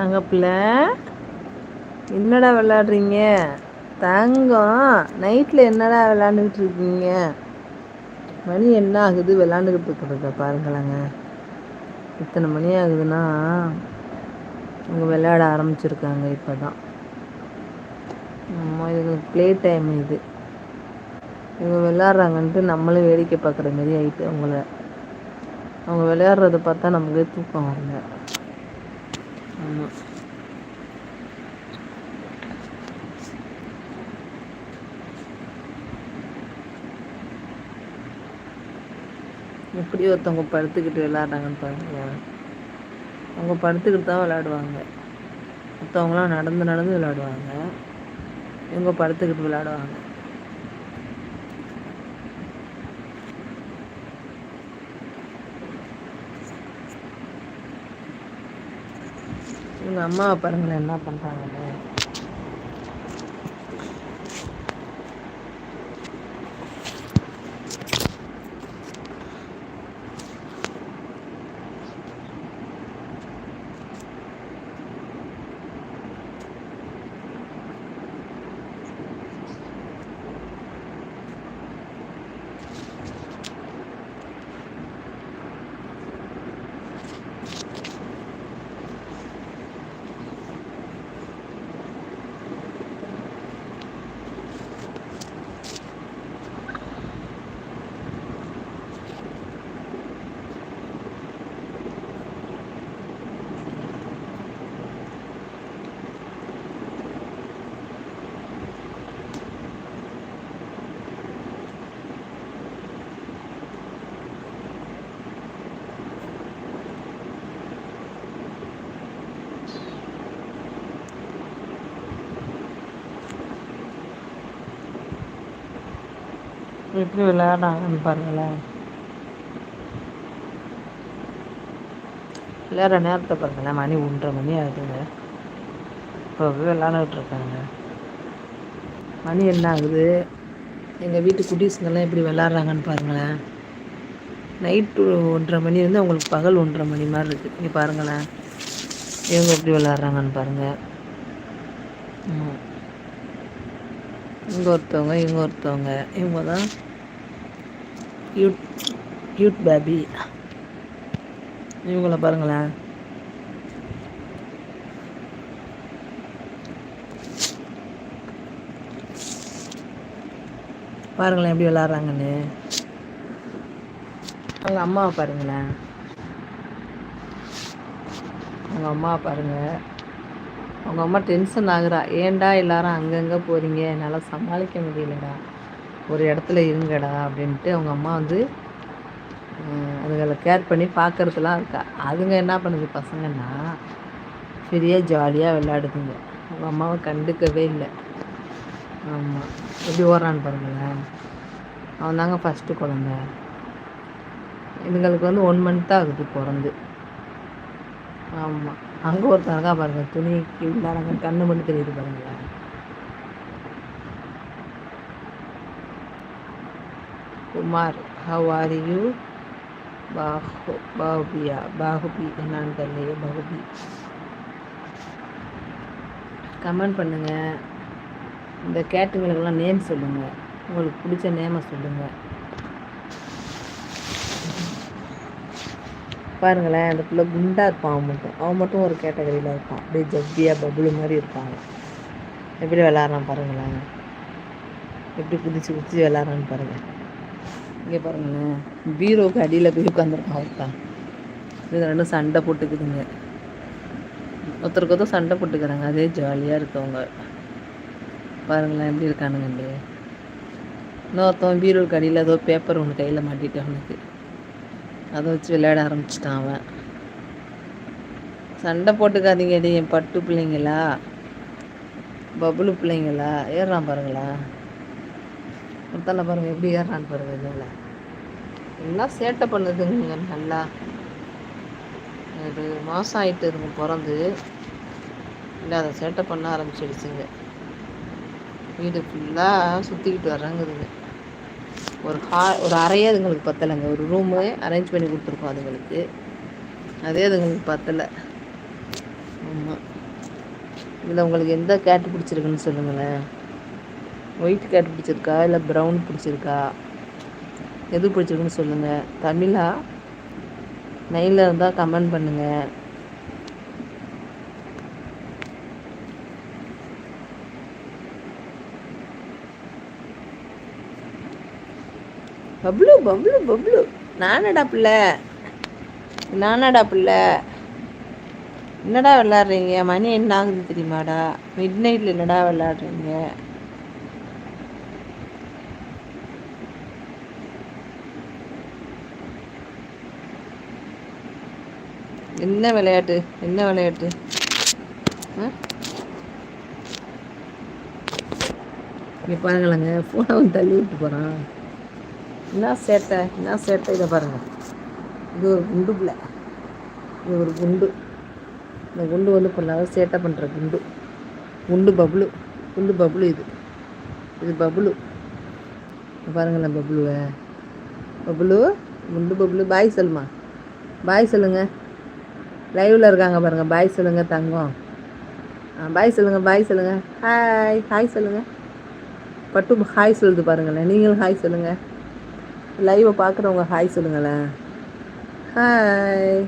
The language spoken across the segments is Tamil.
தங்கப்பில். என்னடா விளாட்றீங்க தங்கம். நைட்டில் என்னடா விளாண்டுக்கிட்டு இருக்கீங்க மணி என்ன ஆகுது? விளாண்டுக்கிட்டு இருக்கிறத பாருங்களேங்க. இத்தனை மணி ஆகுதுன்னா அவங்க விளையாட ஆரம்பிச்சிருக்காங்க இப்போ தான் இதுங்களுக்கு ப்ளே டைம் இது. இவங்க விளாட்றாங்கன்ட்டு நம்மளும் வேடிக்கை பார்க்குற மாரி ஆயிட்டு அவங்கள. அவங்க விளையாடுறத பார்த்தா நமக்கே தூக்கம் வரல. ஆமாம் எப்படி ஒருத்தவங்க படுத்துக்கிட்டு விளாட்றாங்கன்னு பாருங்களே அவங்க படுத்துக்கிட்டு தான் வெளையாடுவாங்க. மற்றவங்களாம் நடந்து நடந்து விளையாடுவாங்க. இவங்க படுத்துக்கிட்டு விளையாடுவாங்க. உங்கள் அம்மாவை பாருங்களேன் என்ன பண்ணுறாங்கன்னு எப்படி வெளையாடுறாங்கன்னு பாருங்களேன். விளையாடுற நேரத்தை பாருங்களேன் மணி ஒன்றரை மணி ஆகுதுங்க. இப்போ விளையாண்டுட்டு இருக்காங்க. மணி என்ன ஆகுது? எங்கள் வீட்டு குட்டீஸங்கல்லா எப்படி விளாட்றாங்கன்னு பாருங்களேன். நைட்டு ஒன்றரை மணி வந்து அவங்களுக்கு பகல் ஒன்றரை மணி மாதிரி இருக்குது இங்க பாருங்களேன். இவங்க எப்படி விளாட்றாங்கன்னு பாருங்கள் இங்கே ஒருத்தவங்க இவங்க ஒருத்தவங்க. இவங்க தான் கியூட் கியூட் பேபி இவங்கள பாருங்களேன். பாருங்களேன் எப்படி விளாட்றாங்கன்னு. அவங்க அம்மாவை பாருங்களேன். அவங்க அம்மாவை பாருங்கள் அவங்க அம்மா டென்ஷன் ஆகுறா. ஏன்டா எல்லாரும் அங்கங்கே போகிறீங்க என்னால் சமாளிக்க முடியலடா. ஒரு இடத்துல இருங்கடா அப்படின்ட்டு அவங்க அம்மா வந்து ம் கேர் பண்ணி பார்க்குறதுலாம் இருக்கா. அதுங்க என்ன பண்ணுது பசங்கன்னா ஃப்ரீயாக ஜாலியாக விளையாடுதுங்க. அவங்க அம்மாவை கண்டுக்கவே இல்லை. ஆமாம் எப்படி எப்டி ஓடுறான்னு அவன் தாங்க ஃபஸ்ட்டு குழந்த. இதுங்களுக்கு வந்து ஒன் மன்த் ஆகுது பிறந்து. ஆமாம் அங்கே ஒருத்தனக்கா பாருங்கள் துணி உள்ளாரங்க கண்ணு மட்டும் தெரியுது பாருங்களேன். குமார் ஹவ் ஆர் யூ பாஹு பாபியா பாகுபி என்னான்னு தெரியலையே பகுபி கமெண்ட் பண்ணுங்கள் இந்த கேட்டுங்களுக்கெல்லா நேம் சொல்லுங்கள் உங்களுக்கு பிடிச்ச நேமை சொல்லுங்கள் பாருங்களேன் அந்த பிள்ளை குண்டாக இருப்பான் அவன் மட்டும். அவன் மட்டும் ஒரு கேட்டகரியில் இருப்பான். அப்படியே ஜப்பியாக பபுளு மாதிரி இருப்பாங்க எப்படி விளாட்றான் பாருங்களேன். எப்படி குதிச்சு குதிச்சு விளாட்றான்னு பாருங்கள் இங்கே பாருங்களேன். பீரோவுக்கு அடியில் போய் உட்காந்துருக்கான் ஒருத்த இது ரெண்டு சண்டை போட்டுக்குதுங்க. ஒருத்தருக்கு ஒருத்தர் சண்டை போட்டுக்கிறாங்க. அதே ஜாலியாக இருக்கவங்க. பாருங்களேன் எப்படி எப்டி இருக்கானுங்கண்டு இன்னொருத்தவன் பீரோவுக்கு அடியில் ஏதோ பேப்பர் ஒன்று கையில் மாட்டிட்டு அவனுக்கு. அதை வச்சு விளையாட ஆரம்பிச்சிட்டான் அவன். சண்டை போட்டுக்காதீங்கடி என் பட்டு பிள்ளைங்களா? பபுளு பிள்ளைங்களா? ஏறுறான் பாருங்களா ஒருத்தனை பாருங்க எப்படி ஏறுறான்னு பாருங்க இது எல்லாம் சேட்டை பண்ணுதுங்க நல்லா. ஒரு மாதம் ஆயிட்டு இதுங்க இல்லை இல்லாத சேட்டை பண்ண ஆரம்பிச்சிடுச்சுங்க. வீடு ஃபுல்லாக சுற்றிக்கிட்டு வர்றங்குதுங்க ஒரு ஹா ஒரு அறையே அதுங்களுக்கு பத்தலைங்க. ஒரு ரூமு அரேஞ்ச் பண்ணி கொடுத்துருக்கோம் அதுங்களுக்கு. அதே அதுங்களுக்கு பத்தலை. ஆமாம் இதில் உங்களுக்கு எந்த கேட்டு பிடிச்சிருக்குன்னு சொல்லுங்களேன். ஒயிட் கேட் பிடிச்சிருக்கா? இல்லை ப்ரௌன் பிடிச்சிருக்கா? எது பிடிச்சிருக்குன்னு சொல்லுங்கள் தமிழா? நெய்யில் இருந்தால் கமெண்ட் பண்ணுங்கள் பப்ளு பப்ளு பப்ளு. நானடா பிள்ளை. நானடா பிள்ளை. என்னடா விளாட்றீங்க மணி என்ன ஆகுது தெரியுமாடா? மிட் நைட்டில் என்னடா விளாட்றீங்க என்ன விளையாட்டு? என்ன விளையாட்டு? இங்கே பாருங்களேங்க ஃபோனை வந்து தள்ளி விட்டு போகிறான் என்ன சேட்டை? என்ன சேட்டை? இதை பாருங்கள் இது ஒரு குண்டு பிள்ளை. இது ஒரு குண்டு. இந்த குண்டு வந்து பண்ணாத சேட்டை பண்ணுற குண்டு. குண்டு பப்ளு. குண்டு பப்ளு இது. இது பப்ளு. பாருங்களேன் பப்ளுவை. பப்ளு? குண்டு பப்ளு. பாய் சொல்லுமா. பாய் சொல்லுங்கள் லைவில் இருக்காங்க பாருங்கள் பாய் சொல்லுங்கள் தங்கம். பாய் சொல்லுங்கள் பாய் சொல்லுங்கள் ஹாய் ஹாய் சொல்லுங்கள் பட்டு ஹாய் சொல்லுது பாருங்களேன். நீங்களும் ஹாய் சொல்லுங்கள் லைவை பார்க்குறவங்க ஹாய் சொல்லுங்களேன். ஹாய்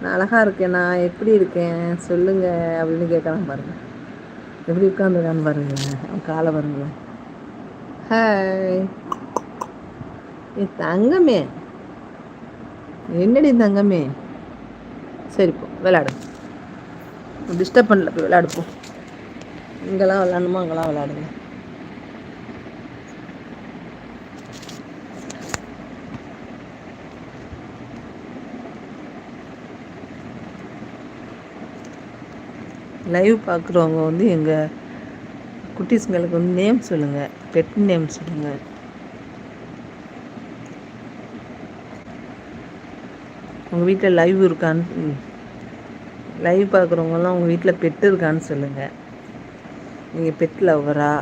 நான் அழகாக இருக்கேன். நான் எப்படி இருக்கேன்? சொல்லுங்கள் அப்படின்னு கேட்கலாம் பாருங்கள் எப்படி உட்காந்துருக்கான்னு பாருங்களேன். அவன் காலை பாருங்களேன். ஹாய் என் தங்கமே. என்னடி தங்கமே? சரி போ டிஸ்டர்ப் பண்ணல போய் விளையாடுப்போம் இங்கெல்லாம் விளாடணுமோ அங்கெல்லாம் விளையாடுங்க. லைவ் பார்க்குறவங்க வந்து எங்கள் குட்டீஸுங்களுக்கு வந்து நேம் சொல்லுங்கள் பெட் நேம் சொல்லுங்கள் உங்கள் வீட்டில் லைவ் இருக்கான்னு லைவ் பார்க்குறவங்கலாம் உங்கள் வீட்டில் பெட்டு இருக்கான்னு சொல்லுங்கள் நீங்கள் பெட் லவ்வரா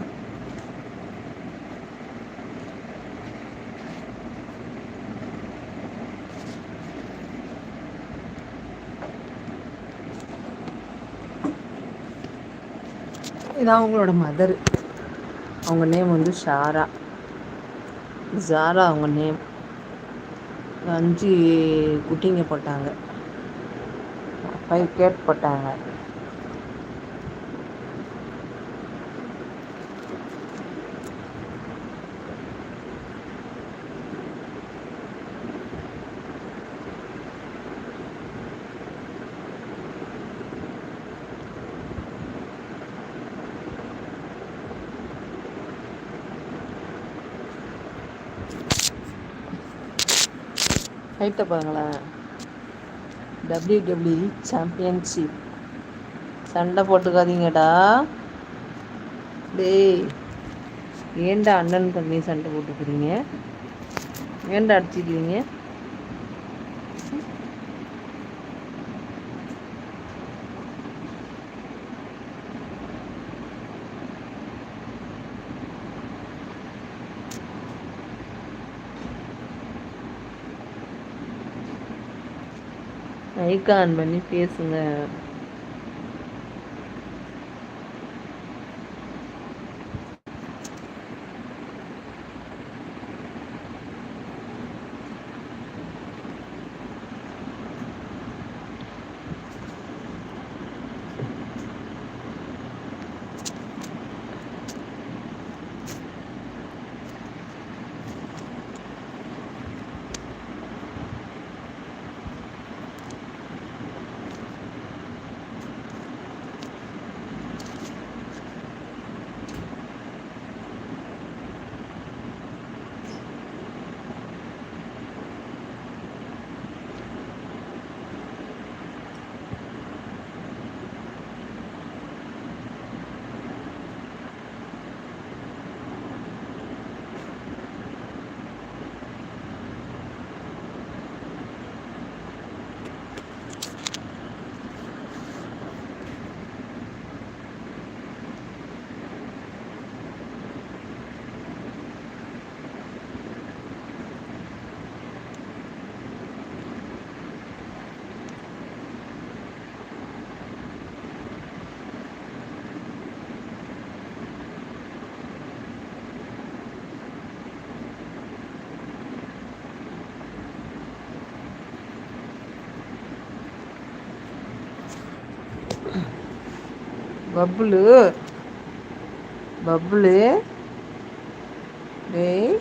இதான் அவங்களோட மதர் அவங்க நேம் வந்து ஷாரா. ஜாரா அவங்க நேம் அஞ்சு குட்டிங்க போட்டாங்க. ஃபைவ் கேட் போட்டாங்க ஹைட்டை பாருங்களேன். டபிள்யூ டபிள்யூ சாம்பியன்ஷிப் சண்டை போட்டுக்காதீங்கடா. டேய் ஏண்டா அண்ணன் தண்ணி சண்டை போட்டுக்கிறீங்க? ஏண்டா அடிச்சிக்கிறீங்க? மைக் ஆன் பண்ணி பேசுங்க. பப்புலு பப்புளு. டேய்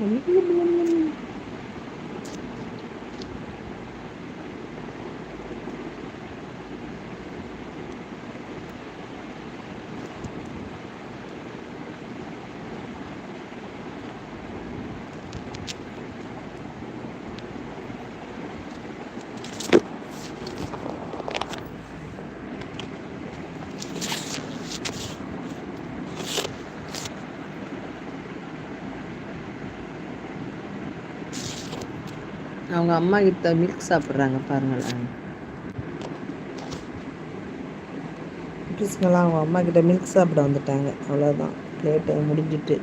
Ini belum belum அவங்க அம்மா கிட்ட மில்க் சாப்பிட்றாங்க பாருங்களேன். குட்டீஸ்ங்கெல்லாம் அவங்க அம்மா கிட்ட மில்க் சாப்பிட வந்துட்டாங்க. அவ்வளோதான் லேட்டை முடிஞ்சிட்டு.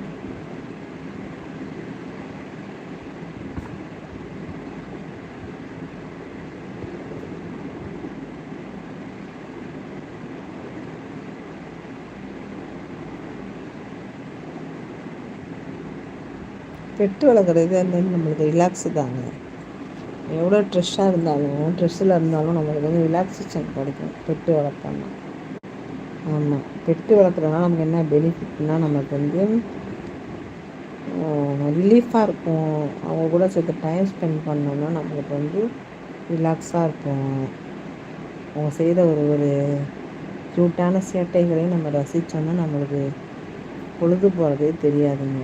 பெட்டு வளர்க்குறது அந்த நம்மளுக்கு ரிலாக்ஸு தாங்க. எவ்வளோ ட்ரெஷ்ஷாக இருந்தாலும் ட்ரெஸ்ஸில் இருந்தாலும் நம்மளுக்கு வந்து ரிலாக்ஸேஷன் கிடைக்கும். பெட்டு வளர்த்தோம்னா. ஆமாம் பெட்டு வளர்க்குறதுனால நமக்கு என்ன பெனிஃபிட்னால் நமக்கு வந்து ரிலீஃபாக இருக்கும். அவங்க கூட சேர்த்து டைம் ஸ்பெண்ட் பண்ணோம்னா நம்மளுக்கு வந்து ரிலாக்ஸாக இருக்கும். அவங்க செய்த ஒரு ஒரு க்யூட்டான சேட்டைகளையும் நம்ம ரசித்தோம்னா நம்மளுக்கு பொழுது போகிறதே தெரியாதுங்க.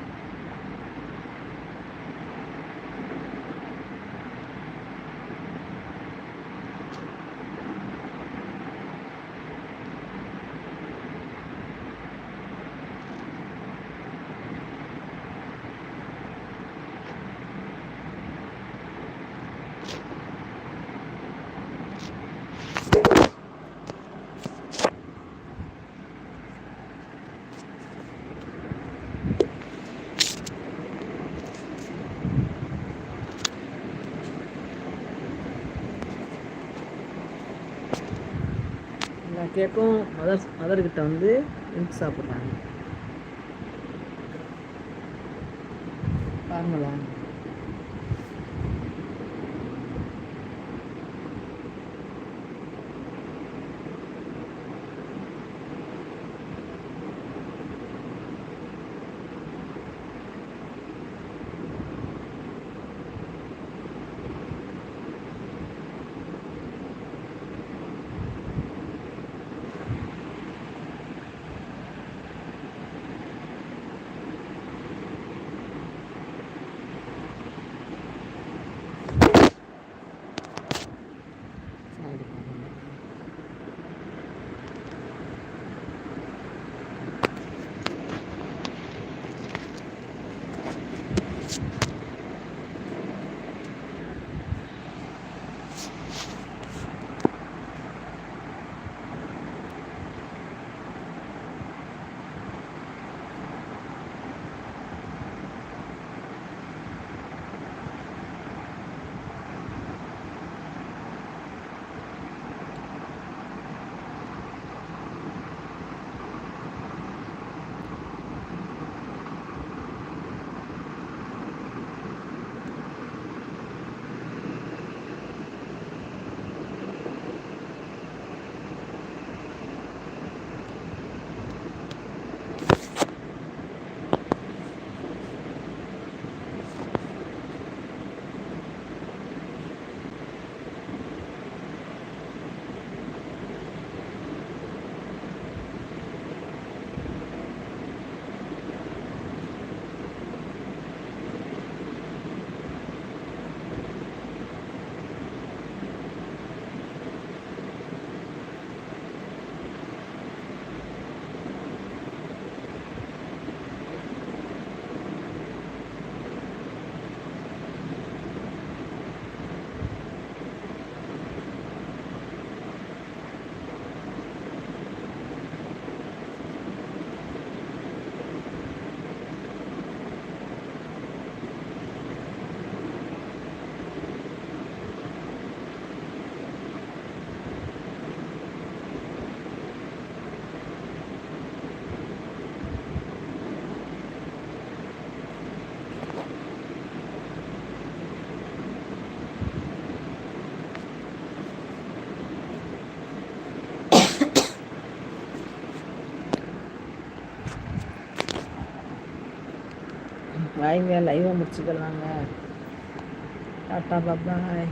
கேட்கும் மதர்ஸ் மதர் மதர்கிட்ட வந்து ட்ரிங்க்ஸ் சாப்பிட்றாங்க. பாருங்களா பாய்ங்க லைவை முடிச்சுக்கலாங்க. டாட்டா பாய்